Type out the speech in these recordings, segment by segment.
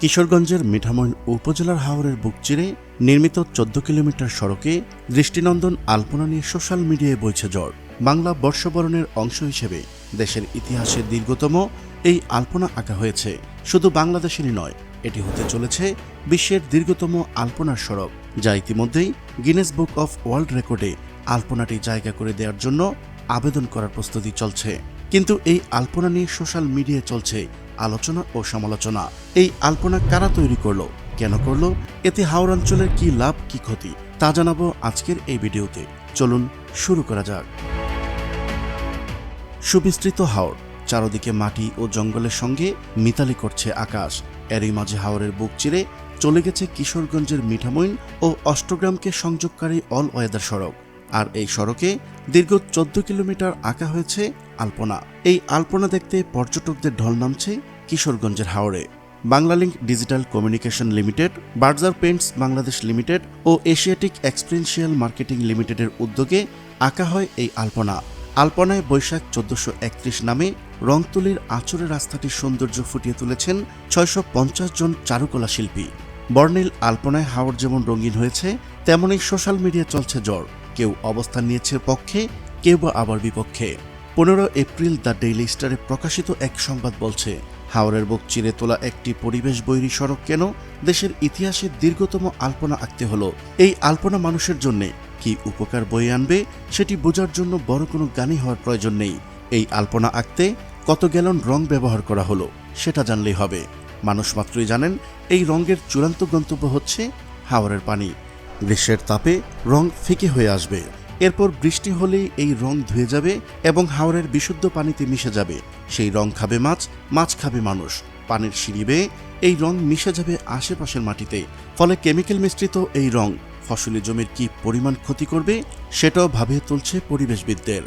কিশোরগঞ্জের মিঠামইন উপজেলার হাওরের বুক চিরে নির্মিত চোদ্দ কিলোমিটার সড়কে দৃষ্টিনন্দন আলপনা নিয়ে সোশ্যাল মিডিয়ায় বইছে জ্বর। বাংলা বর্ষবরণের অংশ হিসেবে দেশের ইতিহাসে দীর্ঘতম এই আলপনা আঁকা হয়েছে। শুধু বাংলাদেশেরই নয়, এটি হতে চলেছে বিশ্বের দীর্ঘতম আলপনার সড়ক, যা ইতিমধ্যেই গিনেস বুক অফ ওয়ার্ল্ড রেকর্ডে আলপনাটি জায়গা করে দেওয়ার জন্য আবেদন করার প্রস্তুতি চলছে। কিন্তু এই আলপনা নিয়ে সোশ্যাল মিডিয়ায় চলছে আলোচনা ও সমালোচনা। এই আলপনা কারা তৈরি করল? কেন করল? এতে হাওড় অঞ্চলের কি লাভ, কি ক্ষতি, তা জানাব আজকের এই ভিডিওতে। চলুন শুরু করা যাক। সুবিস্তৃত হাওড়, চারদিকে মাটি ও জঙ্গলের সঙ্গে মিতালি করছে আকাশ। এরই মাঝে হাওরের বুক চিরে চলে গেছে কিশোরগঞ্জের মিঠামইন ও অষ্টগ্রামকে সংযোগকারী অল ওয়েদার সড়ক। আর এই সড়কে দীর্ঘ চোদ্দ কিলোমিটার আঁকা হয়েছে আলপনা। এই আলপনা দেখতে পর্যটকদের ঢল নামছে কিশোরগঞ্জের হাওড়ে Banglalink digital communication limited, Berger paints Bangladesh limited ও এশিয়াটিক এক্সপেরিয়েন্সিয়াল মার্কেটিং লিমিটেডের উদ্যোগে আঁকা হয় এই আলপনা। আলপনায় বৈশাখ চোদ্দশো একত্রিশ নামে রংতুলির আচরে রাস্তাটির সৌন্দর্য ফুটিয়ে তুলেছেন ছয়শো পঞ্চাশ জন চারুকলা শিল্পী। বর্ণিল আলপনায় হাওড় যেমন রঙিন হয়েছে, তেমনই সোশ্যাল মিডিয়া চলছে জ্বর। কেউ অবস্থান নিয়েছে পক্ষে, কেউ বা আবার বিপক্ষে। পনেরো এপ্রিল দ্য ডেইলি স্টারে প্রকাশিত এক সংবাদ বলছে হাওড়ের বুক চিরে তোলা একটি পরিবেশ বৈরী সড়ক কেন দেশের ইতিহাসে দীর্ঘতম আলপনা আঁকতে হলো? এই আলপনা মানুষের জন্যে কি উপকার বয়ে আনবে সেটি বোঝার জন্য বড় কোনো গানই হওয়ার প্রয়োজন নেই। এই আলপনা আঁকতে কত গ্যালন রং ব্যবহার করা হলো সেটা জানলেই হবে। মানুষ মাত্রই জানেন এই রঙের চূড়ান্ত গন্তব্য হচ্ছে হাওড়ের পানি। গ্রীষ্মের তাপে রং ফিকে হয়ে আসবে। এরপর বৃষ্টি হলেই এই রং ধুয়ে যাবে এবং হাওরের বিশুদ্ধ পানিতে মিশে যাবে। সেই রং খাবে মাছ মাছ খাবে মানুষ। পানির সিঁড়ি বেয়ে এই রং মিশে যাবে আশেপাশের মাটিতে। ফলে কেমিক্যাল মিশ্রিত এই রং ফসলি জমির কি পরিমাণ ক্ষতি করবে সেটাও ভাবিয়ে তুলছে পরিবেশবিদদের।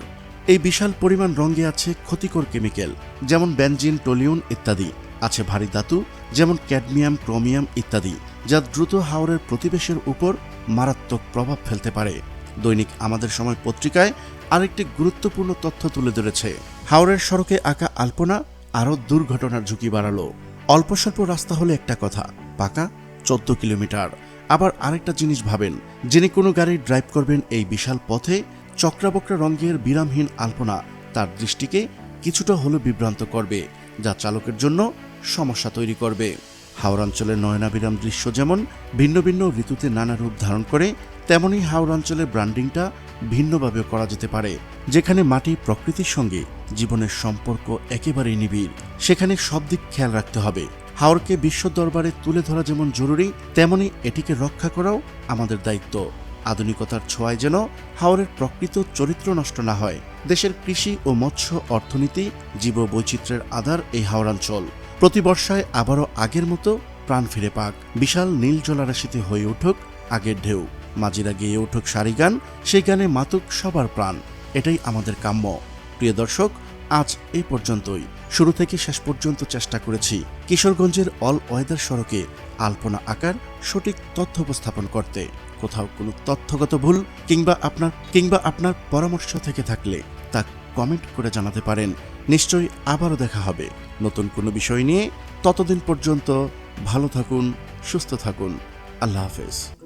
এই বিশাল পরিমাণ রঙে আছে ক্ষতিকর কেমিক্যাল, যেমন বেনজিন টোলিউন ইত্যাদি। আছে ভারী ধাতু, যেমন ক্যাডমিয়াম, ক্রোমিয়াম ইত্যাদি, যা দ্রুত হাওরের প্রতিবেশের উপর মারাত্মক প্রভাব ফেলতে পারে। দৈনিক আমাদের সময় পত্রিকায় আরেকটি গুরুত্বপূর্ণ তথ্য তুলে ধরেছে। হাওরের সড়কে আঁকা আলপনা, আরও দুর্ঘটনার ঝুঁকি বাড়ালো। অল্প স্বল্প রাস্তা হলে একটা কথা, পাকা, চোদ্দ কিলোমিটার। আবার আরেকটা জিনিস ভাবেন, যিনি কোনো গাড়ি ড্রাইভ করবেন এই বিশাল পথে, চক্রাবক্রা রঙের বিরামহীন আলপনা, তার দৃষ্টিকে কিছুটা হলেও বিভ্রান্ত করবে, যা চালকের জন্য সমস্যা তৈরি করবে। হাওড়াঞ্চলের নয়নাবিরাম দৃশ্য যেমন ভিন্ন ভিন্ন ঋতুতে নানা রূপ ধারণ করে তেমনি হাওড়াঞ্চলের ব্র্যান্ডিংটা ভিন্নভাবেও করা যেতে পারে। যেখানে মাটি প্রকৃতির সঙ্গে জীবনের সম্পর্ক একেবারেই নিবিড়। সেখানে সব দিক খেয়াল রাখতে হবে। হাওড়কে বিশ্ব দরবারে তুলে ধরা যেমন জরুরি, তেমনি এটিকে রক্ষা করাও আমাদের দায়িত্ব। আধুনিকতার ছোঁয়ায় যেন হাওরের প্রকৃত চরিত্র নষ্ট না হয়। দেশের কৃষি ও মৎস্য অর্থনীতি জীব বৈচিত্র্যের আধার এই হাওড়াঞ্চল। প্রতি বর্ষায় আবারও আগের মতো প্রাণ ফিরে পাক। বিশাল নীল জলারাশিতে হয়ে উঠুক আগের ঢেউ। মাঝিরা গেয়ে উঠুক সারি গান, সেই গানে মাতুক সবার প্রাণ। এটাই আমাদের কাম্য। প্রিয় দর্শক, আজ এই পর্যন্তই। শুরু থেকে শেষ পর্যন্ত চেষ্টা করেছি কিশোরগঞ্জের অল ওয়েদার সড়কে আলপনা আকার সঠিক তথ্য উপস্থাপন করতে। কোথাও কোনো তথ্যগত ভুল কিংবা আপনার কিংবা আপনার পরামর্শ থেকে থাকলে তা কমেন্ট করে জানাতে পারেন। নিশ্চয়ই আবারও দেখা হবে। নতুন কোনো বিষয় নিয়ে ততদিন পর্যন্ত ভালো থাকুন, সুস্থ থাকুন। আল্লাহ হাফেজ।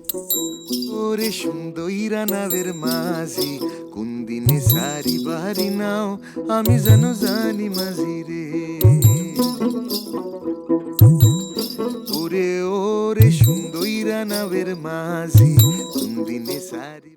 ওরে মাঝি, কোন সারি বাড়ি নাও, আমি যেন জানি মাঝি রে। ওরে ওরে সুন্দইরা নাবের মাঝি, কোন দিনে সারি